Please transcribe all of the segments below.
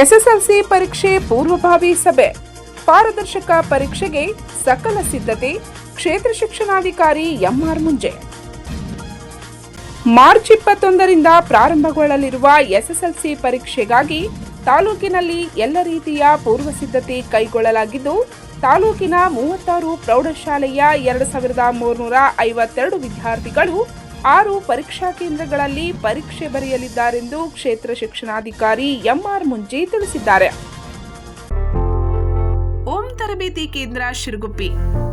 SSLC ಪರೀಕ್ಷೆ ಪೂರ್ವಭಾವಿ ಸಭೆ. ಪಾರದರ್ಶಕ ಪರೀಕ್ಷೆಗೆ ಸಕಲ ಸಿದ್ಧತೆ, ಕ್ಷೇತ್ರ ಶಿಕ್ಷಣಾಧಿಕಾರಿ ಎಂಆರ್ ಮುಂಜೆ. ಮಾರ್ಚ್ ಇಪ್ಪತ್ತೊಂದರಿಂದ ಪ್ರಾರಂಭಗೊಳ್ಳಲಿರುವ ಎಸ್ಎಸ್ಎಲ್ಸಿ ಪರೀಕ್ಷೆಗಾಗಿ ತಾಲೂಕಿನಲ್ಲಿ ಎಲ್ಲ ರೀತಿಯ ಪೂರ್ವ ಸಿದ್ಧತೆ ಕೈಗೊಳ್ಳಲಾಗಿದ್ದು, ತಾಲೂಕಿನ ಮೂವತ್ತಾರು ಪ್ರೌಢಶಾಲೆಯ ಎರಡು ಸಾವಿರದ ಮೂರುನೂರ ಐವತ್ತೆರಡು ವಿದ್ಯಾರ್ಥಿಗಳು ಆರು ಪರೀಕ್ಷಾ ಕೇಂದ್ರಗಳಲ್ಲಿ ಪರೀಕ್ಷೆ ಬರೆಯಲಿದ್ದಾರೆಂದು ಕ್ಷೇತ್ರ ಶಿಕ್ಷಣಾಧಿಕಾರಿ ಎಂಆರ್ ಮುಂಜಿ ತಿಳಿಸಿದ್ದಾರೆ. ಓಂ ತರಬೇತಿ ಕೇಂದ್ರ ಶಿರುಗುಪ್ಪಿ.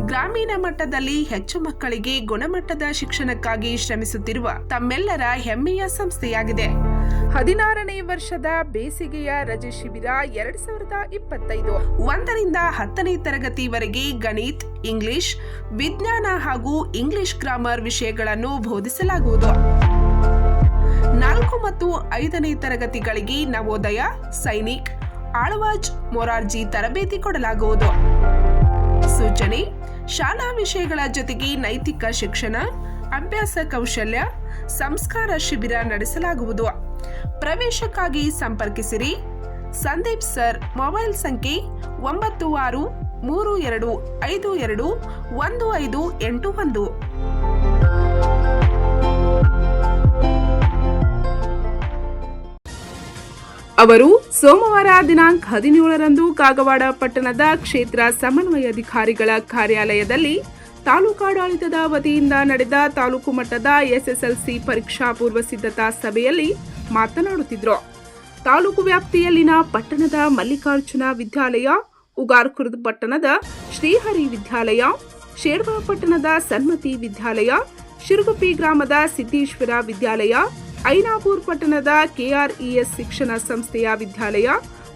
ಗ್ರಾಮೀಣ ಮಟ್ಟದಲ್ಲಿ ಹೆಚ್ಚು ಮಕ್ಕಳಿಗೆ ಗುಣಮಟ್ಟದ ಶಿಕ್ಷಣಕ್ಕಾಗಿ ಶ್ರಮಿಸುತ್ತಿರುವ ತಮ್ಮೆಲ್ಲರ ಹೆಮ್ಮೆಯ ಸಂಸ್ಥೆಯಾಗಿದೆ. ಹದಿನಾರನೇ ವರ್ಷದ ಬೇಸಿಗೆಯ ರಜೆ ಶಿಬಿರ ಎರಡ್ ಸಾವಿರದ ಇಪ್ಪತ್ತೈದು. ಒಂದರಿಂದ ಹತ್ತನೇ ತರಗತಿವರೆಗೆ ಗಣಿತ್, ಇಂಗ್ಲಿಷ್, ವಿಜ್ಞಾನ ಹಾಗೂ ಇಂಗ್ಲಿಷ್ ಗ್ರಾಮರ್ ವಿಷಯಗಳನ್ನು ಬೋಧಿಸಲಾಗುವುದು. ನಾಲ್ಕು ಮತ್ತು ಐದನೇ ತರಗತಿಗಳಿಗೆ ನವೋದಯ, ಸೈನಿಕ್, ಆಳ್ವಾಜ್, ಮೊರಾರ್ಜಿ ತರಬೇತಿ ಕೊಡಲಾಗುವುದು. ಸೂಚನೆ, ಶಾಲಾ ವಿಷಯಗಳ ಜೊತೆಗೆ ನೈತಿಕ ಶಿಕ್ಷಣ, ಅಭ್ಯಾಸ ಕೌಶಲ್ಯ, ಸಂಸ್ಕಾರ ಶಿಬಿರ ನಡೆಸಲಾಗುವುದು. ಪ್ರವೇಶಕ್ಕಾಗಿ ಸಂಪರ್ಕಿಸಿರಿ. ಸಂದೀಪ್ ಸರ್, ಮೊಬೈಲ್ ಸಂಖ್ಯೆ ಒಂಬತ್ತು ಆರು, ಮೂರು ಎರಡು, ಐದು ಎರಡು, ಒಂದು ಐದು ಎಂಟು ಒಂದು. ಅವರು ಸೋಮವಾರ ದಿನಾಂಕ ಹದಿನೇಳರಂದು ಕಾಗವಾಡ ಪಟ್ಟಣದ ಕ್ಷೇತ್ರ ಸಮನ್ವಯ ಅಧಿಕಾರಿಗಳ ಕಾರ್ಯಾಲಯದಲ್ಲಿ ತಾಲೂಕಾಡಳಿತದ ವತಿಯಿಂದ ನಡೆದ ತಾಲೂಕು ಮಟ್ಟದ ಎಸ್ಎಸ್ಎಲ್ಸಿ ಪರೀಕ್ಷಾ ಪೂರ್ವ ಸಿದ್ಧತಾ ಸಭೆಯಲ್ಲಿ ಮಾತನಾಡುತ್ತಿದ್ದರು ತಾಲೂಕು ವ್ಯಾಪ್ತಿಯಲ್ಲಿನ ಪಟ್ಟಣದ ಮಲ್ಲಿಕಾರ್ಜುನ ವಿದ್ಯಾಲಯ, ಉಗಾರ್ಕುರ್ದ್ ಪಟ್ಟಣದ ಶ್ರೀಹರಿ ವಿದ್ಯಾಲಯ, ಶೇರ್ವಾ ಪಟ್ಟಣದ ಸನ್ಮತಿ ವಿದ್ಯಾಲಯ, ಶಿರುಗುಪ್ಪಿ ಗ್ರಾಮದ ಸಿದ್ದೇಶ್ವರ ವಿದ್ಯಾಲಯ, ಐನಾಪುರ್ ಪಟ್ಟಣದ ಕೆಆರ್ಇಎಸ್ ಶಿಕ್ಷಣ ಸಂಸ್ಥೆಯ ವಿದ್ಯಾಲಯ,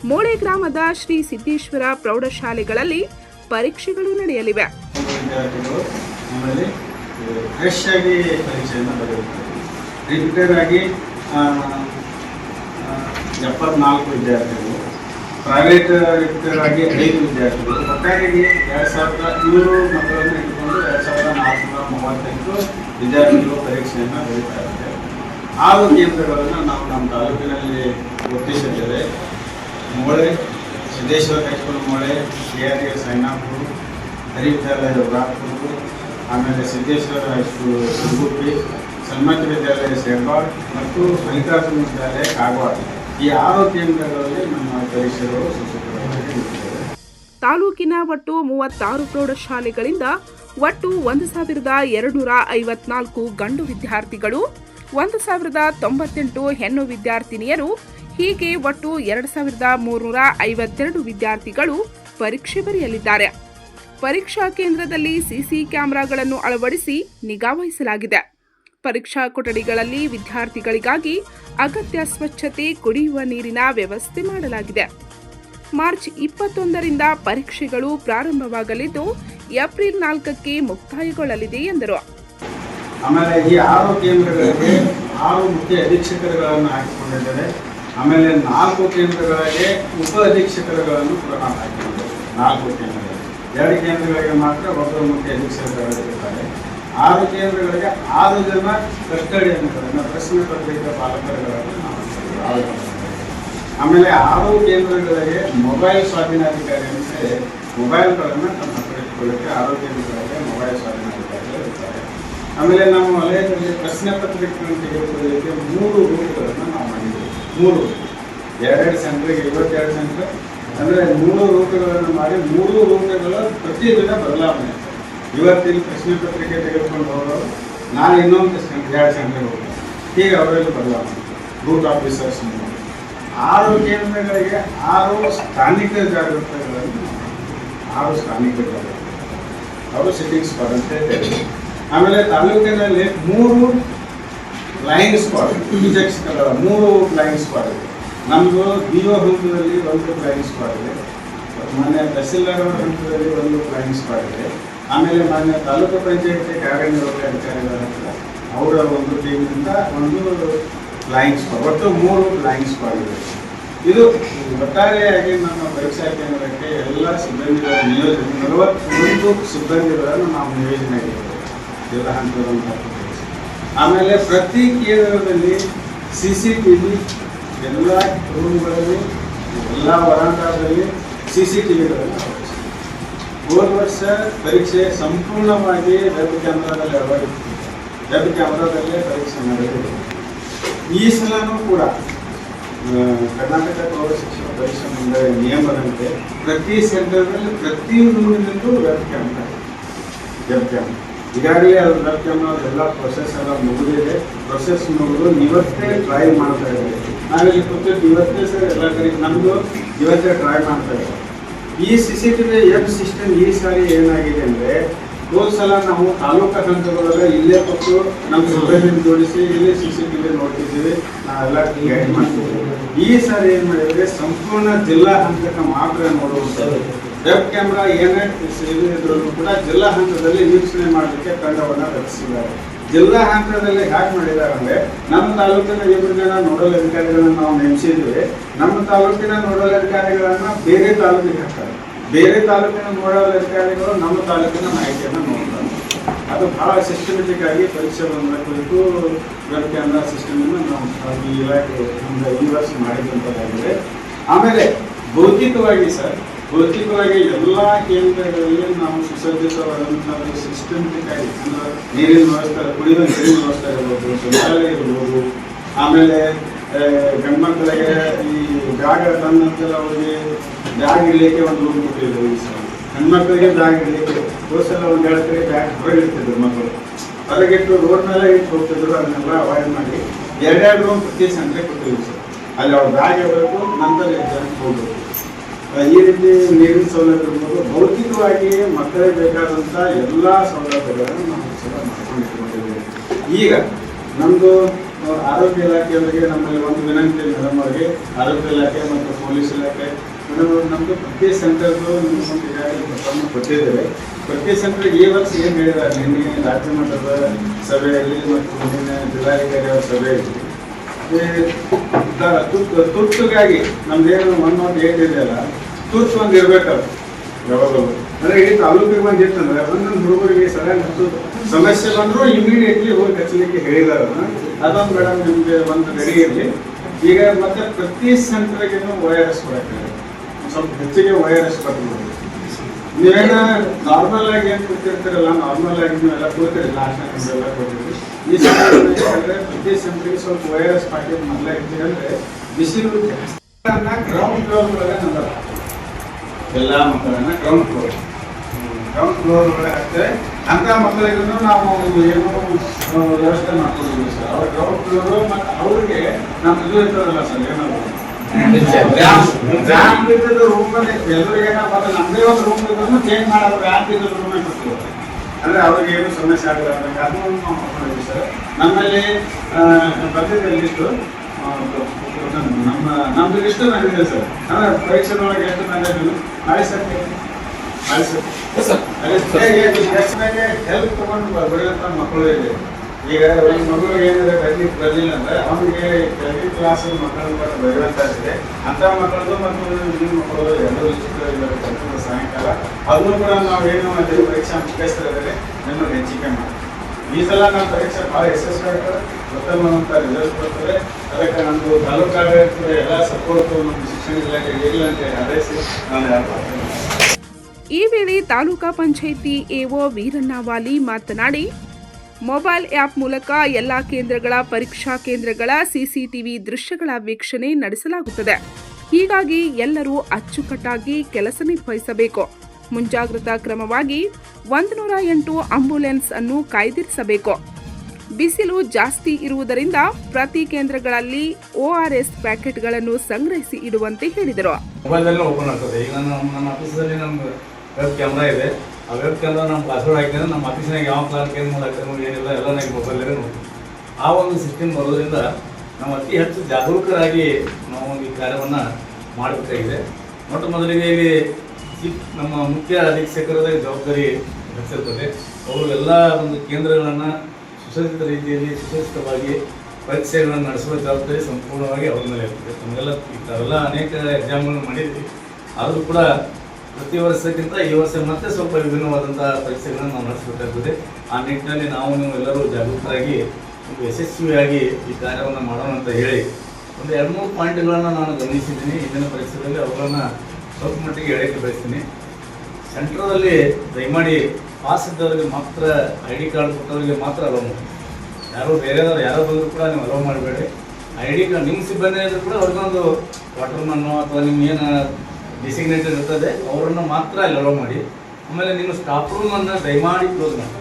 ಮೋಳೆ ಗ್ರಾಮದ ಶ್ರೀ ಸಿದ್ದೇಶ್ವರ ಪ್ರೌಢಶಾಲೆಗಳಲ್ಲಿ ಪರೀಕ್ಷೆಗಳು ನಡೆಯಲಿವೆ. ಆಗಿ ಎಪ್ಪತ್ನಾಲ್ಕು ವಿದ್ಯಾರ್ಥಿಗಳು ಪ್ರೈವೇಟ್ ವ್ಯಕ್ತಿಗಳಾಗಿ ಐದು ವಿದ್ಯಾರ್ಥಿಗಳು. ಒಟ್ಟಾರೆಯಾಗಿ ಎರಡು ಸಾವಿರದ ಇನ್ನೂರು ಮಕ್ಕಳನ್ನು ಇಟ್ಕೊಂಡು ಎರಡು ಸಾವಿರದ ನಾಲ್ಕುನೂರ ಮೂವತ್ತೆಂಟು ವಿದ್ಯಾರ್ಥಿಗಳು ಪರೀಕ್ಷೆಯನ್ನು ಬರೀತಾ ಇದ್ದಾರೆ. ಆರು ಕೇಂದ್ರಗಳನ್ನು ನಾವು ನಮ್ಮ ತಾಲೂಕಿನಲ್ಲಿ ಗುರುತಿಸಿದ್ದೇವೆ. ಮೂಳೆ, ಸಿದ್ದೇಶ್ವರ ಹೈಸ್ಕೂಲ್ ಮೂಳೆ, ಕೆ ಆರ್ ಎಸ್ ಸೈನಾಪುರ ಹರಿವಿದ್ಯಾಲಯ ಆಮೇಲೆ ಸಿದ್ದೇಶ್ವರ ಹೈಸ್ಕೂಲ್ ಸುರ್ಗುಪ್ಪಿ ಸನ್ಮತಿ ವಿದ್ಯಾಲಯ ಸೇರ್ಬಾಳ್ ಮತ್ತು ಮಲ್ಲಿಕಾರ್ಜುನ ವಿದ್ಯಾಲಯ ಕಾಗವಾಡ. ಈ ಆರು ಕೇಂದ್ರಗಳಲ್ಲಿ ನಮ್ಮ ಪರೀಕ್ಷೆಗಳು ತಾಲೂಕಿನ ಒಟ್ಟು ಮೂವತ್ತಾರು ಪ್ರೌಢಶಾಲೆಗಳಿಂದ ಒಟ್ಟು ಒಂದು ಸಾವಿರದ ಎರಡುನೂರ ಐವತ್ನಾಲ್ಕು ಗಂಡು ವಿದ್ಯಾರ್ಥಿಗಳು, ಒಂದು ಸಾವಿರದ ತೊಂಬತ್ತೆಂಟು ಹೆಣ್ಣು ವಿದ್ಯಾರ್ಥಿನಿಯರು, ಹೀಗೆ ಒಟ್ಟು ಎರಡು ಸಾವಿರದ ಮೂರುನೂರ ಐವತ್ತೆರಡು ವಿದ್ಯಾರ್ಥಿಗಳು ಪರೀಕ್ಷೆ ಬರೆಯಲಿದ್ದಾರೆ. ಪರೀಕ್ಷಾ ಕೇಂದ್ರದಲ್ಲಿ ಸಿಸಿ ಕ್ಯಾಮೆರಾಗಳನ್ನು ಅಳವಡಿಸಿ ನಿಗಾ ವಹಿಸಲಾಗಿದೆ. ಪರೀಕ್ಷಾ ಕೊಠಡಿಗಳಲ್ಲಿ ವಿದ್ಯಾರ್ಥಿಗಳಿಗಾಗಿ ಅಗತ್ಯ ಸ್ವಚ್ಛತೆ, ಕುಡಿಯುವ ನೀರಿನ ವ್ಯವಸ್ಥೆ ಮಾಡಲಾಗಿದೆ. ಮಾರ್ಚ್ ಇಪ್ಪತ್ತೊಂದರಿಂದ ಪರೀಕ್ಷೆಗಳು ಪ್ರಾರಂಭವಾಗಲಿದ್ದು, ಏಪ್ರಿಲ್ ನಾಲ್ಕಕ್ಕೆ ಮುಕ್ತಾಯಗೊಳ್ಳಲಿದೆ ಎಂದರು. ಆಮೇಲೆ ಈ ಆರು ಕೇಂದ್ರಗಳಿಗೆ ಆರು ಮುಖ್ಯ ಅಧೀಕ್ಷಕರುಗಳನ್ನು ಹಾಕಿಕೊಂಡಿದ್ದೇವೆ. ಆಮೇಲೆ ನಾಲ್ಕು ಕೇಂದ್ರಗಳಿಗೆ ಉಪ ಅಧೀಕ್ಷಕರುಗಳನ್ನು ಕೂಡ ನಾವು ಹಾಕಿಕೊಂಡಿದ್ದೇವೆ. ನಾಲ್ಕು ಕೇಂದ್ರಗಳಿಗೆ. ಎರಡು ಕೇಂದ್ರಗಳಿಗೆ ಮಾತ್ರ ಒಬ್ಬರು ಮುಖ್ಯ ಅಧೀಕ್ಷಕರು ಇರ್ತಾರೆ ಆರು ಕೇಂದ್ರಗಳಿಗೆ ಆರು ಜನ ಕಸ್ಟಡಿಯನ್ನು ಪ್ರಶ್ನೆ ಪತ್ರಿಕೆ ಪಾಲಕರುಗಳನ್ನು ನಾವು ಆಮೇಲೆ ಆರು ಕೇಂದ್ರಗಳಿಗೆ ಮೊಬೈಲ್ ಸ್ವಾಧೀನಾಧಿಕಾರಿ ಅಂದರೆ ಮೊಬೈಲ್ಗಳನ್ನು ತಮ್ಮ ಹತ್ರ ಇಟ್ಕೊಳ್ಳಿಕ್ಕೆ ಆರು ಕೇಂದ್ರಗಳಿಗೆ ಮೊಬೈಲ್ ಸ್ವಾಧೀನಾಧಿಕಾರಿಗಳು ಇರ್ತಾರೆ. ಆಮೇಲೆ ನಮ್ಮ ವಲಯದಲ್ಲಿ ಪ್ರಶ್ನೆ ಪತ್ರಿಕೆಗಳನ್ನು ತೆಗೆದುಕೊಳ್ಳಲಿಕ್ಕೆ ಮೂರು ರೂಟ್ಗಳನ್ನು ನಾವು ಮಾಡಿದ್ದೇವೆ. ಮೂರು ಎರಡೆರಡು ಸೆಂಟ್ರಿಗೆ ಇವತ್ತೆರಡು ಸೆಂಟ್ರ್ ಅಂದರೆ ಮೂರು ರೂಟ್ಗಳನ್ನು ಮಾಡಿ ಮೂರು ರೂಟ್ಗಳು ಪ್ರತಿದಿನ ಬದಲಾವಣೆ. ಇವತ್ತಿನ ಪ್ರಶ್ನೆ ಪತ್ರಿಕೆ ತೆಗೆದುಕೊಂಡು ಹೋಗೋರು ನಾನು ಇನ್ನೊಂದು ಎರಡು ಸೆಂಟ್ರಿಗೆ ಹೋಗಿ. ಹೀಗೆ ಅವರಲ್ಲಿ ಬದಲಾವಣೆ ರೂಟ್ ಆಫೀಸರ್ಸ್. ಆರು ಕೇಂದ್ರಗಳಿಗೆ ಆರು ಸ್ಥಾನಿಕ ಜಾಗೃತಗಳನ್ನು ಆರು ಸ್ಥಾನಿಕ ಜಾಗೃತಿ ಅವರು ಸಿಟ್ಟಿಂಗ್ ಸ್ಪಾಟ್ ಅಂತ ಹೇಳ್ತಾರೆ. ಆಮೇಲೆ ತಾಲೂಕಿನಲ್ಲಿ ಮೂರು ಫ್ಲೈಯಿಂಗ್ ಇಂಜೆಕ್ಸ್ ಕಲರ್ ಮೂರು ಫ್ಲೈಯಿಂಗ್ ಸ್ಪಾಟ್ ಇದೆ. ನಮ್ಮದು ಬಿ ಒ ಹಂತದಲ್ಲಿ ಒಂದು ಫ್ಲೈಯಿಂಗ್ ಸ್ಪಾಟ್ ಇದೆ. ಮೊನ್ನೆ ತಹಸೀಲ್ದಾರ್ ಹಂತದಲ್ಲಿ ಒಂದು ಫ್ಲೈಯಿಂಗ್ ಸ್ಪಾಟ್ ಇದೆ. ಆಮೇಲೆ ಮಾನ್ಯ ತಾಲೂಕು ಪಂಚಾಯತಿ ಕಾರ್ಯನಿರ್ವಾಹಕ ಅವರ ಒಂದು ಟೀಮಿನಿಂದ ಒಂದು ಫ್ಲೈಯಿಂಗ್ ಸ್ಕ್ವಾಡ್ ಒಟ್ಟು ಮೂರು ಫ್ಲೈಯಿಂಗ್ ಸ್ಕ್ವಾಡ್ ಇದೆ. ಒಟ್ಟಾರೆಯಾಗಿ ನಮ್ಮ ಪರೀಕ್ಷಾ ಕೇಂದ್ರಕ್ಕೆ ಎಲ್ಲ ಸಿಬ್ಬಂದಿಗಳ ನಿಯೋಜನೆ, ನಲವತ್ತೊಂದು ಸಿಬ್ಬಂದಿಗಳನ್ನು ನಾವು ನಿಯೋಜನೆ ಎಲ್ಲ ಹಂತದಂತ ಆಮೇಲೆ ಪ್ರತಿ ಕೇಂದ್ರದಲ್ಲಿ ಸಿ ಸಿ ಟಿ ವಿ ಎಲ್ಲ ರೂಮ್ಗಳಲ್ಲಿ ಎಲ್ಲ ವರಾಂಡದಲ್ಲಿ ಸಿ ಸಿ ಟಿ ವಿಗಳನ್ನು ಹೋದ ವರ್ಷ ಪರೀಕ್ಷೆ ಸಂಪೂರ್ಣವಾಗಿ ವೆಬ್ ಕ್ಯಾಮ್ರಾದಲ್ಲಿ ಅಳವಡಿಸಿದೆ ವೆಬ್ ಕ್ಯಾಮ್ರಾದಲ್ಲೇ ಪರೀಕ್ಷೆ ನಡೆದಿದೆ. ಈ ಸಲನೂ ಕೂಡ ಕರ್ನಾಟಕ ಪ್ರೌಢ ಶಿಕ್ಷಣ ಪರೀಕ್ಷಾ ಮಂಡಳಿ ನಿಯಮದಂತೆ ಪ್ರತಿ ಸೆಂಟರ್ನಲ್ಲಿ ಪ್ರತಿ ರೂಮಿನಲ್ಲೂ ವೆಬ್ ಕ್ಯಾಮ್ರಾ. ವೆಬ್ ಕ್ಯಾಮ್ರಾ ಈಗಾಗಲೇ ಅದು ವೆಬ್ ಕ್ಯಾಮ್ರಾ ಎಲ್ಲ ಪ್ರೊಸೆಸ್ ಎಲ್ಲ ಮುಗಿದಿದೆ. ಪ್ರೊಸೆಸ್ ಮುಗಿದು ಇವತ್ತೇ ಟ್ರೈ ಮಾಡ್ತಾ ಇದ್ದೀವಿ. ನಾವಿಲ್ಲಿ ಕೂತಿದ್ದು ಇವತ್ತೇ ಸರ್ ಎಲ್ಲ ಕಡೆ ನಮ್ಮದು ಇವತ್ತೇ ಟ್ರೈ ಮಾಡ್ತಾ ಇದ್ದೀವಿ. ಈ C C T V F system ಈ ಸಾರಿ ಏನಾಗಿದೆ ಅಂದರೆ, ಹೋದ ಸಲ ನಾವು ತಾಲೂಕು ಹಂತದೊಳಗೆ ಇಲ್ಲೇ ಕೊಟ್ಟು ನಮ್ಮ ಸಿಬ್ಬಂದಿನ ಜೋಡಿಸಿ ಇಲ್ಲಿ ಸಿ ಸಿ ಟಿ ವಿ ನೋಡ್ತಿದ್ದೀವಿ. ನಾವೆಲ್ಲ ಗೈಡ್ ಈ ಸಾರಿ ಏನು ಮಾಡಿದ್ರೆ ಸಂಪೂರ್ಣ ಜಿಲ್ಲಾ ಹಂತಕ್ಕೆ ಮಾತ್ರ ನೋಡುವಂಥದ್ದು. ವೆಬ್ ಕ್ಯಾಮ್ರಾ ಏನೇ ಇದ್ರೂ ಕೂಡ ಜಿಲ್ಲಾ ಹಂತದಲ್ಲಿ ವೀಕ್ಷಣೆ ಮಾಡಲಿಕ್ಕೆ ತಂಡವನ್ನು ರಚಿಸಿದ್ದಾರೆ. ಜಿಲ್ಲಾ ಹಂತದಲ್ಲಿ ಹ್ಯಾಕ್ ಮಾಡಿದ್ದಾರೆ ಅಂದ್ರೆ ನಮ್ಮ ತಾಲೂಕಿನ ಇಬ್ಬರು ಜನ ನೋಡಲ್ ಅಧಿಕಾರಿಗಳನ್ನ ನಾವು ನೇಮಿಸಿದ್ವಿ. ನಮ್ಮ ತಾಲೂಕಿನ ನೋಡಲ್ ಅಧಿಕಾರಿಗಳನ್ನ ಬೇರೆ ತಾಲೂಕಿಗೆ ಹಾಕ್ತಾರೆ. ಬೇರೆ ತಾಲೂಕಿನ ನೋಡಲ್ ಅಧಿಕಾರಿಗಳು ನಮ್ಮ ತಾಲೂಕಿನ ಮಾಹಿತಿಯನ್ನು ನೋಡ್ತಾರೆ. ಅದು ಬಹಳ ಸಿಸ್ಟಮೆಟಿಕ್ ಆಗಿ ಪರೀಕ್ಷೆ ಬಂದ ಕುರಿತು ಸಿಸ್ಟಮ್ ಅನ್ನು ನಾವು ಈ ಇಲಾಖೆ ಈ ವರ್ಷ ಆಮೇಲೆ ಭೌತಿಕವಾಗಿ ಸರ್ ಭೌತಿಕವಾಗಿ ಎಲ್ಲ ಕೇಂದ್ರಗಳಲ್ಲಿ ನಾವು ಸುಸಜ್ಜಿತವಾದಂತಹ ಸಿಸ್ಟಮ್ ಆಗಿ ಅಂದ್ರೆ ನೀರಿನ ವ್ಯವಸ್ಥೆ, ಕುಡಿಯುವ ನೀರಿನ ವ್ಯವಸ್ಥೆ ಇರ್ಬೋದು ಶೌಚಾಲಯ ಇರ್ಬೋದು ಆಮೇಲೆ ಗಂಡ್ಮಕ್ಕಳಿಗೆ ಈ ಜಾಗ ತಂದಂತೆಲ್ಲ ಅವರಿಗೆ ಬ್ಯಾಗ್ ಇಡಲಿಕ್ಕೆ ಒಂದು ರೂಮ್ ಕೊಟ್ಟಿದ್ರು ಈ ಸಲ. ಹೆಣ್ಮಕ್ಳಿಗೆ ಬ್ಯಾಗ್ ಇಡಲಿಕ್ಕೆ ಹೋಸಲ ಒಂದು ಎರಡು ಕಡೆ ಬ್ಯಾಗ್ ಹೊರಗೆ ಇಡ್ತಿದ್ರು ಮಕ್ಕಳು. ಹೊರಗಿಟ್ಟು ರೋಡ್ ಮೇಲೆ ಇಟ್ಟು ಹೋಗ್ತಿದ್ರು, ಅದನ್ನೆಲ್ಲ ಅವಾಯ್ಡ್ ಮಾಡಿ. ಎರಡೆರಡು ರೂಮ್ ಪ್ರತಿ ಸಂಖ್ಯೆ ಕೊಟ್ಟಿದ್ವಿ ಸರ್. ಅಲ್ಲಿ ಅವ್ರು ಬ್ಯಾಗ್ ಇರಬೇಕು ನಂತರ ಹೋಗ್ಬೇಕು. ಈ ರೀತಿ ನೀರಿನ ಸೌಲಭ್ಯ ಇರ್ಬೋದು ಭೌತಿಕವಾಗಿ ಮಕ್ಕಳಿಗೆ ಬೇಕಾದಂಥ ಎಲ್ಲ ಸೌಲಭ್ಯಗಳನ್ನು ನಾವು ಸಹ ಮಾಡಿಕೊಂಡಿದ್ದೇವೆ. ಈಗ ನಮ್ಮದು ಆರೋಗ್ಯ ಇಲಾಖೆಯವರಿಗೆ ನಮ್ಮಲ್ಲಿ ಒಂದು ವಿನಂತಿ ಮೇಡಮ್ ಅವರಿಗೆ. ಆರೋಗ್ಯ ಇಲಾಖೆ ಮತ್ತು ಪೊಲೀಸ್ ಇಲಾಖೆ. ಮೇಡಮ್ ನಮ್ಮದು ಪ್ರತಿ ಸೆಂಟರ್ದು ಒಂದು ಈಗಾಗಲೇ ಕೊಟ್ಟಿದ್ದೇವೆ ಪ್ರತಿ ಸೆಂಟರ್ ಈ ವರ್ಷ ಏನು ಹೇಳಿದ್ದಾರೆ? ನಿನ್ನೆ ರಾಜ್ಯ ಮಟ್ಟದ ಸಭೆಯಲ್ಲಿ ಮತ್ತು ನಿನ್ನೆ ಜಿಲ್ಲಾಧಿಕಾರಿ ಅವರ ಸಭೆಯಲ್ಲಿ. ತುರ್ತು, ತುರ್ತುಗಾಗಿ ನಮ್ದೇನು ಒನ್ ನಾಟ್ ಏಟ್ ಇದೆಯಲ್ಲ ತುರ್ತು ಒಂದು ಯಾವಾಗಲೂ. ಅಂದ್ರೆ ಇಡೀ ತಾಲೂಕಿಗೆ ಬಂದು ಇತ್ತಂದ್ರೆ ಒಂದೊಂದು ಹುಡುಗರಿಗೆ ಸರಿಯಾಗಿ ಮತ್ತು ಸಮಸ್ಯೆ ಬಂದ್ರು ಇಮಿಡಿಯೇಟ್ಲಿ ಹೋಗಿ ಹಚ್ಚಲಿಕ್ಕೆ ಹೇಳಿದಾರ. ಅದೊಂದು ಮೇಡಮ್ ನಿಮಗೆ ಒಂದು ರೆಡಿ ಇರಲಿ. ಈಗ ಮತ್ತೆ ಪ್ರತಿ ಸೆಂಟರ್ಗೆ ವೈರಸ್ ಕೊಡಕ್ಕೆ ಸ್ವಲ್ಪ ಹೆಚ್ಚಿಗೆ ವೈರಸ್ ಕೊಟ್ಬಿಡ್ರಿ ನೀವೇನ ನಾರ್ಮಲ್ ಆಗಿ ಏನು ಕೊಡ್ತಿರ್ತೀರಲ್ಲ ನಾರ್ಮಲ್ ಆಗಿ ನೀವೆಲ್ಲ ಕೊಡ್ತೀರಿ ಲಾಸ್ಟ್ ಎಲ್ಲ ಕೊಡ್ತೀವಿ ಈ ಏನಾಗಿದೆ ಪ್ರತಿ ಸೆಂಟ್ರಿಗೆ ಸ್ವಲ್ಪ ವೈರಸ್ ಪ್ಯಾಕೆಟ್ ಮೊದಲ ಅಂದ್ರೆ ಬಿಸಿಲು ಗ್ರೌಂಡ್ ಫ್ಲೋರ್ ಒಳಗೆ ನಂಬರ್ ಎಲ್ಲ ಮಕ್ಕಳನ್ನ ಗ್ರೌಂಡ್ ಫ್ಲೋರ್ ಗ್ರೌಂಡ್ ಫ್ಲೋರ್ ಒಳಗೆ ಅಂಥ ಅಂತ ಮಕ್ಕಳಿಗೂ ನಾವು ಏನು ವ್ಯವಸ್ಥೆ ಮಾಡ್ಕೊಂಡಿದ್ದೀವಿ ಸರ್. ಅವ್ರ ಗ್ರೌಂಡ್ ಫ್ಲೋರು ಮತ್ತು ಅವ್ರಿಗೆ ನಮ್ಮ ಇದು ಇರ್ತದಲ್ಲ ಸರ್ ರ್ಯಾಂಪ್ ಇದ್ದದ್ದು ರೂಮಲ್ಲಿ ನಮ್ಮದೇ ಒಂದು ರೂಮ್ ಚೇಂಜ್ ಮಾಡೋದು ರ್ಯಾಂಪ್ ಇದ್ದದ್ದು ರೂಮೇ ಕೊಡ್ತೀವಿ. ಅಂದ್ರೆ ಅವ್ರಿಗೆ ಏನು ಸಮಸ್ಯೆ ಆಗಲ್ಲ. ಅದನ್ನು ನಾವು ಮಾಡ್ಕೊಂಡಿದ್ದೀವಿ ಸರ್. ನಮ್ಮಲ್ಲಿ ಲಿಸ್ಟು ನಮ್ಮ ನಮ್ದು ಇಷ್ಟು ಬಂದಿದೆ ಸರ್? ಅಂದ್ರೆ ಪರೀಕ್ಷೆದೊಳಗೆ ಎಷ್ಟು ಬಂದಿದ್ದು ನಾಳೆ ಸರ್. ನಾಳೆ ಸರ್. ಹೆಲ್ಪ್ ತಗೊಂಡು ಬರೆಯುವಂಥ ಮಕ್ಕಳು ಇದೆ. ಈಗ ಒಂದು ಮಗುವಿಗೆ ಏನಾದ್ರೆ ಬರಲಿಕ್ಕೆ ಬರಲಿಲ್ಲ ಅಂದ್ರೆ ಅವನಿಗೆ ಕೆಳಗಿನ ಕ್ಲಾಸ್ ಮಕ್ಕಳನ್ನ ಕೂಡ ಇದೆ. ಅಂಥ ಮಕ್ಕಳದು ಮತ್ತು ನಿಮ್ಮ ಮಕ್ಕಳು ಎಲ್ಲರೂ ಚಿತ್ರದಲ್ಲಿ ಸಾಯಂಕಾಲ. ಅದನ್ನು ಕೂಡ ನಾವು ಏನು ಅಲ್ಲಿ ಪರೀಕ್ಷಾ ಮುಖ್ಯಸ್ಥರ ನಮ್ಮ ನಿಮ್ಮನ್ನು ಹೆಚ್ಚಿಗೆ ಮಾಡ್ತೀವಿ. ಈ ಸಲ ನಮ್ಮ ಪರೀಕ್ಷೆ ಭಾಳ ಯಶಸ್ವಿ ಆಗ್ತದೆ. ಉತ್ತಮವಂತ ರಿಸಲ್ಟ್ ಬರ್ತದೆ. ಅದಕ್ಕೆ ನಮ್ಮದು ತಾಲೂಕು ಆಡಳಿತದ ಎಲ್ಲ ಸಪೋರ್ಟು ನಮ್ಮ ಶಿಕ್ಷಣ ಇಲಾಖೆ ಇರಲಿ ಅಂತ ಹಾರೈಸಿ ನಾನು ಹೇಳ್ತೀನಿ ಈ ವೇಳೆ ತಾಲೂಕಾ ಪಂಚಾಯಿತಿ ಎಒ ವೀರಣ್ಣವಾಲಿ ಮಾತನಾಡಿ, ಮೊಬೈಲ್ ಆ್ಯಪ್ ಮೂಲಕ ಎಲ್ಲ ಕೇಂದ್ರಗಳ ಪರೀಕ್ಷಾ ಕೇಂದ್ರಗಳ ಸಿಸಿಟಿವಿ ದೃಶ್ಯಗಳ ವೀಕ್ಷಣೆ ನಡೆಸಲಾಗುತ್ತದೆ. ಹೀಗಾಗಿ ಎಲ್ಲರೂ ಅಚ್ಚುಕಟ್ಟಾಗಿ ಕೆಲಸ ನಿರ್ವಹಿಸಬೇಕು. ಮುಂಜಾಗ್ರತಾ ಕ್ರಮವಾಗಿ ಒಂದು ನೂರ ಎಂಟು ಆಂಬ್ಯುಲೆನ್ಸ್ ಅನ್ನು ಕಾಯ್ದಿರಿಸಬೇಕು. ಬಿಸಿಲು ಜಾಸ್ತಿ ಇರುವುದರಿಂದ ಪ್ರತಿ ಕೇಂದ್ರಗಳಲ್ಲಿ ಓಆರ್ಎಸ್ ಪ್ಯಾಕೆಟ್ಗಳನ್ನು ಸಂಗ್ರಹಿಸಿ ಇಡುವಂತೆ ಹೇಳಿದರು. ಆ ಒಂದು ಸಿಸ್ಟಮ್ ಬರೋದ್ರಿಂದ ನಾವು ಅತಿ ಹೆಚ್ಚು ಜಾಗರೂಕರಾಗಿ ನಾವು ಈ ಕಾರ್ಯವನ್ನು ಮಾಡಬೇಕಾಗಿದೆ. ಮೊಟ್ಟ ಮೊದಲಿಗೆ ಇಲ್ಲಿ ನಮ್ಮ ಮುಖ್ಯ ಅಧೀಕ್ಷಕರದ ಜವಾಬ್ದಾರಿ ಹೆಚ್ಚಿರ್ತದೆ. ಅವರು ಎಲ್ಲ ಒಂದು ಕೇಂದ್ರಗಳನ್ನು ಸುಸಜ್ಜಿತ ರೀತಿಯಲ್ಲಿ ಸುಸಜ್ಜಿತವಾಗಿ ಪರೀಕ್ಷೆಗಳನ್ನು ನಡೆಸುವ ಜವಾಬ್ದಾರಿ ಸಂಪೂರ್ಣವಾಗಿ ಅವ್ರ ಮೇಲೆ ಇರ್ತದೆ. ನಮಗೆಲ್ಲ ಈ ಅನೇಕ ಎಕ್ಸಾಮ್ಗಳನ್ನು ಮಾಡಿದ್ವಿ. ಆದರೂ ಕೂಡ ಪ್ರತಿ ವರ್ಷಕ್ಕಿಂತ ಈ ವರ್ಷ ಮತ್ತೆ ಸ್ವಲ್ಪ ವಿಭಿನ್ನವಾದಂಥ ಪರೀಕ್ಷೆಗಳನ್ನು ನಾವು ನಡೆಸಬೇಕಾಗ್ತದೆ. ಆ ನಿಟ್ಟಿನಲ್ಲಿ ನಾವು ನೀವು ಎಲ್ಲರೂ ಜಾಗೃತರಾಗಿ ಒಂದು ಯಶಸ್ವಿಯಾಗಿ ಈ ಕಾರ್ಯವನ್ನು ಮಾಡೋಣ ಅಂತ ಹೇಳಿ ಒಂದು ಎರಡು ಮೂರು ಪಾಯಿಂಟ್ಗಳನ್ನು ನಾನು ಗಮನಿಸಿದ್ದೀನಿ. ಇಂದಿನ ಪರೀಕ್ಷೆಗಳಲ್ಲಿ ಅವುಗಳನ್ನು ಸ್ವಲ್ಪ ಮಟ್ಟಿಗೆ ಹೇಳಕ್ಕೆ ಬಯಸ್ತೀನಿ. ಸೆಂಟ್ರದಲ್ಲಿ ದಯಮಾಡಿ ಪಾಸ್ ಇದ್ದವರಿಗೆ ಮಾತ್ರ ಐ ಡಿ ಕಾರ್ಡ್ ಕೊಟ್ಟವರಿಗೆ ಮಾತ್ರ ಅಲೋ ಮಾಡಿ. ಯಾರು ಬೇರೆದವ್ರು ಯಾರೋ ಬಂದರೂ ಕೂಡ ನೀವು ಅಲೋ ಮಾಡಬೇಡಿ. ಐ ಡಿ ಕಾರ್ಡ್ ನಿಮ್ಮ ಸಿಬ್ಬಂದಿ ಇದ್ರೂ ಕೂಡ ಅವ್ರಿಗೊಂದು ವಾಟರ್ಮನ್ನು ಅಥವಾ ನಿಮ್ಮ ಏನು ಡಿಸಿಗ್ನೇಟೆಡ್ ಇರ್ತದೆ, ಅವರನ್ನು ಮಾತ್ರ ಅಲ್ಲಿ ಅಲೋ ಮಾಡಿ. ಆಮೇಲೆ ನಿಮ್ಮ ಸ್ಟಾಫ್ ರೂಮನ್ನು ದಯಮಾಡಿ ಕ್ಲೋಸ್ ಮಾಡಿ.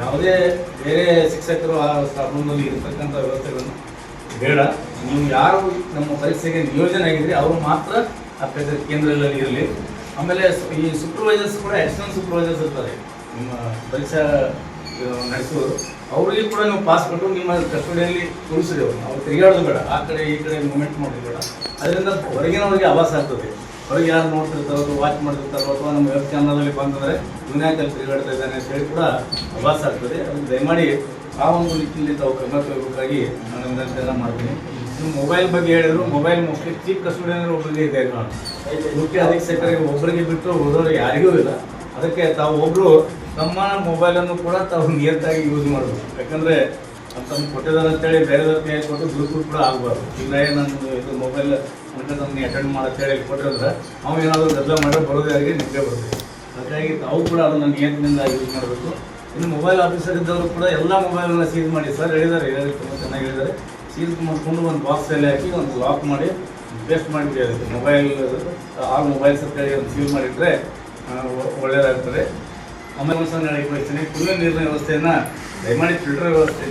ಯಾವುದೇ ಬೇರೆ ಶಿಕ್ಷಕರು ಆ ಸ್ಟಾಫ್ ರೂಮ್ನಲ್ಲಿ ಇರ್ತಕ್ಕಂಥ ವ್ಯವಸ್ಥೆಗಳನ್ನು ಬೇಡ. ನೀವು ಯಾರು ನಮ್ಮ ಪರೀಕ್ಷೆಗೆ ನಿಯೋಜನೆ ಆಗಿದ್ರೆ, ಅವರು ಮಾತ್ರ ಆ ಕೇಂದ್ರದಲ್ಲಿ ಇರಲಿ. ಆಮೇಲೆ ಈ ಸೂಪರ್ವೈಸರ್ಸ್ ಕೂಡ ಅಡಿಷನಲ್ ಸೂಪರ್ವೈಸರ್ಸ್ ಇರ್ತಾರೆ. ನಿಮ್ಮ ಪರೀಕ್ಷಾ ನಡೆಸೋರು ಅವರಿಗೆ ಕೂಡ ನೀವು ಪಾಸ್ ಕೊಟ್ಟು ನಿಮ್ಮ ಕಸ್ಟಡಿಯಲ್ಲಿ ತೋರಿಸಿದೆ ಅವ್ರನ್ನ. ಅವ್ರು ತಿರುಗಾಡೋದು ಬೇಡ. ಆ ಕಡೆ ಈ ಕಡೆ ಮೂಮೆಂಟ್ ಮಾಡೋದು ಬೇಡ. ಅದರಿಂದ ಹೊರಗಿನವರಿಗೆ ಆವಾಸ ಆಗ್ತದೆ. ಅವ್ರಿಗೆ ಯಾರು ನೋಡ್ತಿರ್ತಾರೋ ವಾಚ್ ಮಾಡ್ತಿರ್ತಾರೋ ಅಥವಾ ನಮ್ಮ ವೆಬ್ ಚಾನಲಲ್ಲಿ ಬಂತಂದರೆ ಯುನಾಯ್ಕಲ್ಲಿ ತಿರುಗಾಡ್ತಾ ಇದ್ದಾನೆ ಅಂತ ಹೇಳಿ ಕೂಡ ಆವಾಸ ಆಗ್ತದೆ. ಅದನ್ನು ದಯಮಾಡಿ ಆ ಒಂದು ರೀತಿಯಲ್ಲಿ ತಾವು ಕ್ರಮ ತಗೋಬೇಕಾಗಿ ನಾನು ವಿನಂತಿಯನ್ನು ಮಾಡ್ತೀನಿ. ಮೊಬೈಲ್ ಬಗ್ಗೆ ಹೇಳಿದ್ರು ಮೊಬೈಲ್ ಮೋಸ್ಟ್ಲಿ ಚೀಫ್ ಸ್ಟೂಡೆಂಟ್ ಒಬ್ಬರಿಗೆ ಇದೆ ಮುಖ್ಯ ಅಧೀಕ್ಷಕರಿಗೆ ಒಬ್ಬರಿಗೆ ಬಿಟ್ಟು ಓದೋರು ಯಾರಿಗೂ ಇಲ್ಲ. ಅದಕ್ಕೆ ತಾವು ಒಬ್ಬರು ತಮ್ಮ ಮೊಬೈಲನ್ನು ಕೂಡ ತಾವು ನಿಯತ್ತಾಗಿ ಯೂಸ್ ಮಾಡಬೇಕು. ಯಾಕಂದರೆ ತಮ್ಮ ಕೊಟ್ಟಿದ್ದಾರೆ ಅಂತೇಳಿ ಬೇರೆದವ್ರ ಕೈ ಕೊಟ್ಟು ದುರುಪಯೋಗ ಕೂಡ ಆಗಬಾರ್ದು. ಇಲ್ಲ ನಾನು ಇದು ಮೊಬೈಲ್ ಅಂತ ನಮ್ಗೆ ಅಟೆಂಡ್ ಮಾಡತ್ತೇಳಿ ಕೊಟ್ಟಿದ್ರೆ ಅವ್ನು ಏನಾದರೂ ಗದ್ದಲ ಮಾಡಿದ್ರೆ ಬರೋದೇ ಆಗಿ ನಿದ್ದೆ ಬರ್ತದೆ ಹಾಗಾಗಿ ತಾವು ಕೂಡ ಅದನ್ನು ನಿಯಂತ್ರಣದಿಂದ ಯೂಸ್ ಮಾಡಬೇಕು. ಇನ್ನು ಮೊಬೈಲ್ ಆಫೀಸರ್ ಇದ್ದವರು ಕೂಡ ಎಲ್ಲ ಮೊಬೈಲನ್ನು ಸೀಸ್ ಮಾಡಿ. ಸರ್ ಹೇಳಿದ್ದಾರೆ ಏನಾದರೂ ತುಂಬ ಚೆನ್ನಾಗಿ ಹೇಳಿದ್ದಾರೆ. ಸೀಸ್ ಮಾಡಿಕೊಂಡು ಒಂದು ಬಾಕ್ಸಲ್ಲಿ ಹಾಕಿ ಒಂದು ಲಾಕ್ ಮಾಡಿ ಪೇಸ್ಟ್ ಮಾಡಿಬಿಡಿ ಮೊಬೈಲ್ ಆ ಮೊಬೈಲ್ಸ್ ಅಂತೇಳಿ ಒಂದು ಸೀಲ್ ಮಾಡಿದರೆ ಒಳ್ಳೆಯದಾಗ್ತದೆ ಆಮೇಲೆ ಒಂದು ಸಲ ಕುಡಿಯೋ ನೀರಿನ ವ್ಯವಸ್ಥೆಯನ್ನು, ದಯಮಾಡಿ ಫಿಲ್ಟರ್ ವ್ಯವಸ್ಥೆ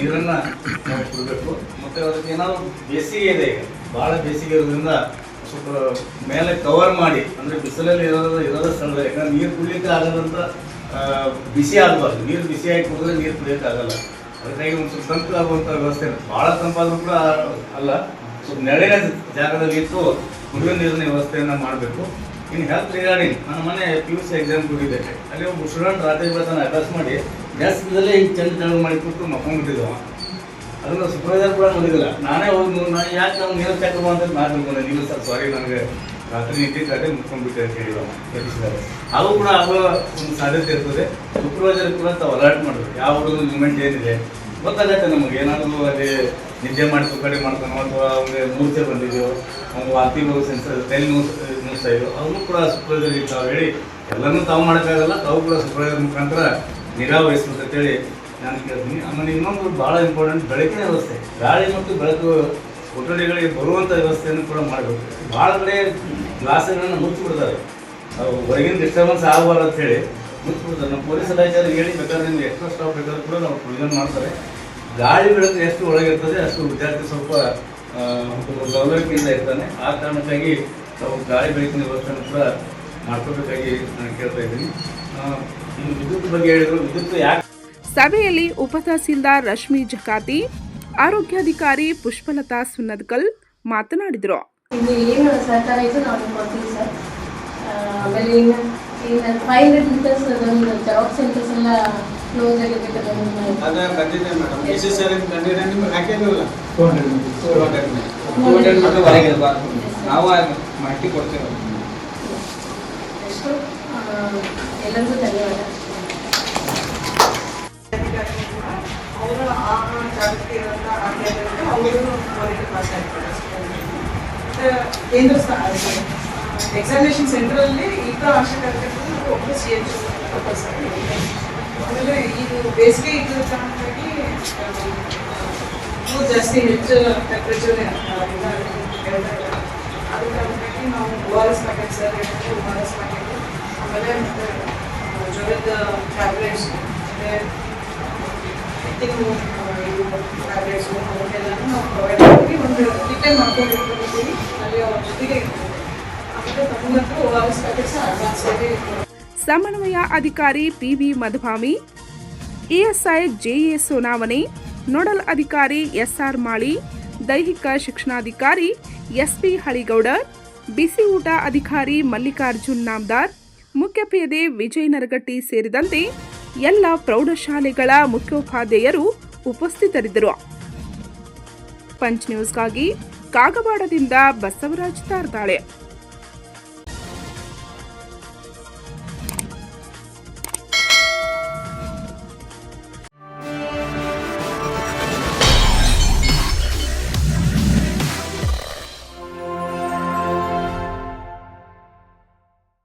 ನೀರನ್ನ- ನಾವು ಕೊಡಬೇಕು. ಮತ್ತು ಅದಕ್ಕೆ ಏನಾದರೂ ಬೇಸಿಗೆ ಇದೆ ಭಾಳ ಬೇಸಿಗೆ ಇರೋದ್ರಿಂದ ಸ್ವಲ್ಪ ಮೇಲೆ ಕವರ್ ಮಾಡಿ, ಅಂದರೆ ಬಿಸಿಲಲ್ಲಿ ಇರೋದು ಇರೋದ ಸ್ಥಳದಲ್ಲಿ ಯಾಕಂದ್ರೆ ನೀರು ಕುಡಿಯೋಕ್ಕೆ ಆಗದಂತ ಬಿಸಿ ಆಗಬಾರ್ದು. ನೀರು ಬಿಸಿಯಾಗಿ ಕುಡಿದ್ರೆ ನೀರು ಕುಡಿಯೋಕ್ಕಾಗಲ್ಲ ಅದಕ್ಕಾಗಿ ಒಂದು ಸ್ವಲ್ಪ ತಂಪು ಆಗುವಂಥ ವ್ಯವಸ್ಥೆ ಇರುತ್ತೆ. ಭಾಳ ತಂಪಾದ್ರೂ ಕೂಡ ಅಲ್ಲ, ಸ್ವಲ್ಪ ನೆರಳಿನ ಜಾಗದಲ್ಲಿ ಇಟ್ಟು ಕುಡಿಯೋ ನೀರಿನ ವ್ಯವಸ್ಥೆಯನ್ನು ಮಾಡಬೇಕು. ಇನ್ನು ಹೆಲ್ತ್ ರಿಗಾರ್ಡಿಂಗ್ ನನ್ನ ಮನೆ ಪಿ ಯು ಸಿ ಎಕ್ಸಾಮ್ ಕೊಟ್ಟಿದ್ದೆ. ಅಲ್ಲಿ ಒಬ್ಬ ಸ್ಟೂಡೆಂಟ್ ರಾತ್ರಿ ಬೆಳತನ ಅಭ್ಯಾಸ ಮಾಡಿ ಜಾಸ್ತಿದಲ್ಲೇ ಹಿಂಗೆ ಚೆಂದ ಮಾಡಿ ಕೊಟ್ಟು ಮಕ್ಕೊಂಡ್ಬಿಟ್ಟಿದ್ದವ ಅದನ್ನು ಸೂಪರ್ವೈಸರ್ ಕೂಡ ನೋಡಿದಿಲ್ಲ. ನಾನೇ ಹೋಗಿ ನಾನು ಯಾಕೆ ನಾವು ನೀರು ಚೆಕ್ ಅಂತ ನಾನು ನೀವು ಸರ್ ಸಾರಿ ನನಗೆ. ರಾತ್ರಿ ಕಾದೆ ಮುಚ್ಕೊಂಡ್ಬಿಟ್ಟೆ ಅಂತ ಹೇಳಿ ಎಬ್ಬಿಸಿದ್ದಾರೆ ಅದು ಕೂಡ ಆಗುವ ಒಂದು ಸಾಧ್ಯತೆ ಇರ್ತದೆ. ಸೂಪರ್ವೈಸರ್ ಕೂಡ ತಾವು ಅಲರ್ಟ್ ಮಾಡಿದ್ರು. ಯಾವ ಹುಡುಗನ ಮೂಮೆಂಟ್ ಏನಿದೆ? ಗೊತ್ತಾಗತ್ತೆ ನಮಗೆ. ಏನಾದರೂ ಅಲ್ಲಿ ನಿದ್ದೆ ಮಾಡಿ ಕಡೆ ಮಾಡ್ತಾನೋ ಅಥವಾ ಅವ್ರಿಗೆ ಮೂರ್ಛೆ ಬಂದಿದೆಯೋ ಅವ್ನು ಅತಿ ನೋವು ಸೆನ್ಸರ್ ತಲೆ ನೋಡ್ತಾ ಇದೆಯೋ ಅವನು ಕೂಡ ಸೂಪರ್ವೈಸರ್ಗೆ ತಾವು ಹೇಳಿ ಎಲ್ಲನೂ ತಾವು ಮಾಡೋಕ್ಕಾಗಲ್ಲ. ತಾವು ಕೂಡ ಸೂಪರ್ವೈಸರ್ ಮುಖಾಂತರ ನಿಗಾ ವಹಿಸ್ಬೇಕು ಅಂತೇಳಿ ನಾನು ಕೇಳ್ತೀನಿ. ಆಮೇಲೆ ಇನ್ನೊಂದು ಭಾಳ ಇಂಪಾರ್ಟೆಂಟ್ ಬೆಳಕಿನ ವ್ಯವಸ್ಥೆ. ಗಾಳಿ ಮತ್ತು ಬೆಳಕು ಕೊಠಡಿಗಳಿಗೆ ಬರುವಂಥ ವ್ಯವಸ್ಥೆಯನ್ನು ಕೂಡ ಮಾಡಬೇಕು. ಭಾಳ ಕಡೆ ಗ್ಲಾಸ್ಗಳನ್ನು ಮುಚ್ಚಿಬಿಡ್ತಾರೆ. ಅವು ಹೊರಗಿನ ಡಿಸ್ಟರ್ಬೆನ್ಸ್ ಆಗಬಾರ್ದು ಅಂತ ಹೇಳಿ ಮುಚ್ಚಿಬಿಡ್ತಾರೆ. ನಮ್ಮ ಪೊಲೀಸ್ ಅಧಿಕಾರಿಗೆ ಹೇಳಿ ಬೇಕಾದ್ರೆ ನಿಮ್ಗೆ ಎಕ್ಸ್ಟ್ರಾ ಸ್ಟಾಫ್ ಬೇಕಾದ್ರೆ ಕೂಡ ನಾವು ಪ್ರೊವಿಷನ್ ಮಾಡ್ತಾರೆ. ಗಾಳಿ ಬೆಳಕು ಎಷ್ಟು ಒಳಗಿರ್ತದೆ ಅಷ್ಟು ವಿದ್ಯಾರ್ಥಿ ಸ್ವಲ್ಪ ಗೌರವಕ್ಕಿಂತ ಇರ್ತಾನೆ. ಆ ಕಾರಣಕ್ಕಾಗಿ ನಾವು ಗಾಳಿ ಬೆಳಕಿನ ವ್ಯವಸ್ಥೆಯನ್ನು ಕೂಡ ಮಾಡ್ಕೋಬೇಕಾಗಿ ನಾನು ಕೇಳ್ತಾ ಇದ್ದೀನಿ. ವಿದ್ಯುತ್ ಬಗ್ಗೆ ಹೇಳಿದ್ರು. ವಿದ್ಯುತ್ ಯಾಕೆ ಸಭೆಯಲ್ಲಿ ಉಪತಹಸೀಲ್ದಾರ್ ರಶ್ಮಿ ಜಕಾತಿ ಆರೋಗ್ಯಾಧಿಕಾರಿ ಪುಷ್ಪಲತಾ ಸುನ್ನದ್ಕಲ್ ಮಾತನಾಡಿದರು. ಇದು ಏನು ಸಹಕಾರ ಇದೆ ನಾವು ಕೊಡ್ತೀವಿ ಸರ್. ಆ, ಆಮೇಲೆ ಇನ್ನು ಇನ್ನು ಫೈವ್ ಹಂಡ್ರೆಡ್ ಮೀಟರ್ಸ್ ಒಂದು ಜೆರಾಕ್ಸ್ ಸೆಂಟರ್ಸ್ ಎಲ್ಲ ಕ್ಲೋಸ್ ಆಗಿರ್ಬೇಕಲ್ಲ ಅದ ಬಂದಿದೆ ಮೇಡಮ್. ಎಸ್ ಎಸ್ ಆರ್ ಬಂದಿದೆ ನಿಮ್ಗೆ ಹಾಕಿದ್ರಲ್ಲ ಹೊರಗಿರಬಾರ್ದು ನಾವು ಆ ಮಾಹಿತಿ ಕೊಡ್ತೇವೆ. ಎಷ್ಟು ಎಲ್ಲರಿಗೂ ಧನ್ಯವಾದ. ಅವರು ಆ ಜಾಗೃತಿ ಇರೋಂಥ ಆದ್ಯತೆಗಳು ಅವರು ಹೊರಗೆ ಪಾಸ್ ಆಗ್ತಾರೆ ಮತ್ತೆ ಕೇಂದ್ರ ಎಕ್ಸಾಮಿನೇಷನ್ ಸೆಂಟ್ರಲ್ಲಿ ಈಗ ಆಶಾಕಾರ್ಯಕರ್ತರು ಒಬ್ಬರು ಸಿ ಎಚ್ ಆಮೇಲೆ ಇದು ಬೇಸಿಗೆ ಇದ್ರ ಕಾರಣವಾಗಿ ಜಾಸ್ತಿ ಹೆಚ್ಚು ಟೆಂಪ್ರೇಚರ್ ಅದ್ರ ಕಾರಣವಾಗಿ ನಾವು O R S packet sir O R S packet ಆಮೇಲೆ ಮತ್ತೆ ಜ್ವರದ ಟ್ಯಾಬ್ಲೆಟ್ಸ್ ಮತ್ತು ಇದು ಇದು ಟ್ಯಾಬ್ಲೆಟ್ಸು ಅವನ್ನೆಲ್ಲನೂ ನಾವು ಪ್ರೊವೈಡ್ ಮಾಡಿ ಮಾಡ್ಕೊಂಡಿರ್ತೀವಿ ಅಲ್ಲಿ ಎಸ್ ಸಮನ್ವಯ ಅಧಿಕಾರಿ ಪಿವಿ ಮಧುಭಾಮಿ ಇಎಸ್ಐ ಜೆಎ ಸೋನಾವನೆ ನೋಡಲ್ ಅಧಿಕಾರಿ ಎಸ್ಆರ್ ಮಾಳಿ, ದೈಹಿಕ ಶಿಕ್ಷಣಾಧಿಕಾರಿ ಎಸ್ಪಿ ಹಳಿಗೌಡರ್, ಬಿಸಿ ಊಟ ಅಧಿಕಾರಿ ಮಲ್ಲಿಕಾರ್ಜುನ್ ನಾಮ್ದಾರ್ ಮುಖ್ಯಪೇದೆ ವಿಜಯ್ ನರಗಟ್ಟಿ ಸೇರಿದಂತೆ ಎಲ್ಲ ಪ್ರೌಢಶಾಲೆಗಳ ಮುಖ್ಯೋಪಾಧ್ಯಾಯರು ಉಪಸ್ಥಿತರಿದ್ದರು. ಪಂಚ್ ನ್ಯೂಸ್ಗಾಗಿ ಕಾಗವಾಡದಿಂದ ಬಸವರಾಜ್ ತಾರ್ದಾಳೆ.